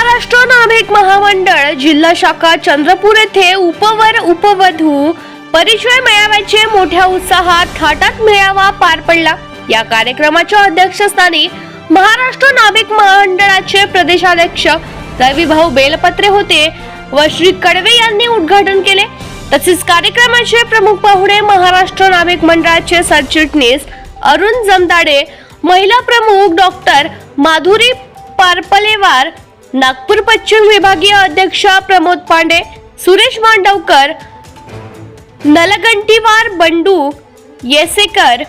महाराष्ट्र नाभिक महामंडळ जिल्हा शाखा चंद्रपूर येथे उपवर उपवधू परिचय मेळाव्याचे मोठ्या उत्साहात थाटात मेळावा पार पडला. या कार्यक्रमाच्या अध्यक्षस्थानी महाराष्ट्र नाभिक महामंडळाचे प्रदेशाध्यक्ष रविभाऊ बेलपत्रे होते व श्री कडवे यांनी उद्घाटन केले. तसेच कार्यक्रमाचे प्रमुख पाहुणे महाराष्ट्र नाभिक मंडळाचे सरचिटणीस अरुण जमदाडे महिला प्रमुख डॉक्टर माधुरी पारपलेवार नागपूर पश्चिम विभागीय अध्यक्ष प्रमोद पांडे सुरेश मांडवकर नलगंटीवार बंडू येसेकर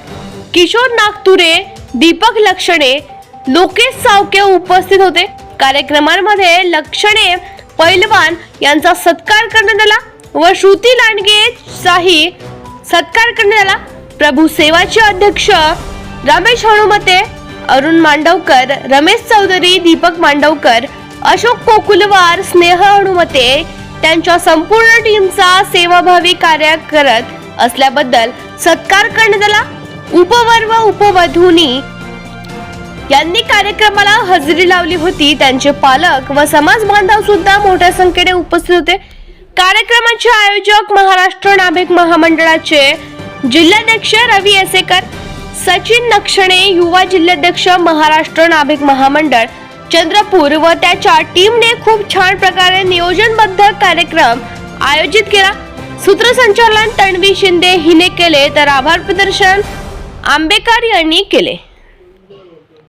किशोर नागतुरे दीपक लक्षणे लोकेश सावके उपस्थित होते. कार्यक्रमांमध्ये लक्षणे पैलवान यांचा सत्कार करण्यात आला व श्रुती लांडगे चाही सत्कार करण्यात आला. प्रभू सेवाचे अध्यक्ष रमेश हनुमते अरुण मांडवकर रमेश चौधरी दीपक मांडवकर अशोक कोकुलवार स्नेह हनुमते त्यांच्या संपूर्ण टीमचा सेवाभावी कार्य करत असल्याबद्दल सत्कार करण्यात आला. उपवर व उपवधूनी यांनी कार्यक्रमाला हजेरी लावली होती. त्यांचे पालक व समाज बांधव सुद्धा मोठ्या संख्येने उपस्थित होते. कार्यक्रमाचे आयोजक महाराष्ट्र नाभिक महामंडळाचे जिल्हाध्यक्ष रवी एसेकर सचिन नक्षणे युवा जिल्हाध्यक्ष महाराष्ट्र नाभिक महामंडळ चंद्रपूर व त्याच्या टीमने खूप छान प्रकारे नियोजनबद्ध कार्यक्रम आयोजित केला. सूत्रसंचालन तणवी शिंदे हिने केले तर आभार प्रदर्शन आंबेकर यांनी केले.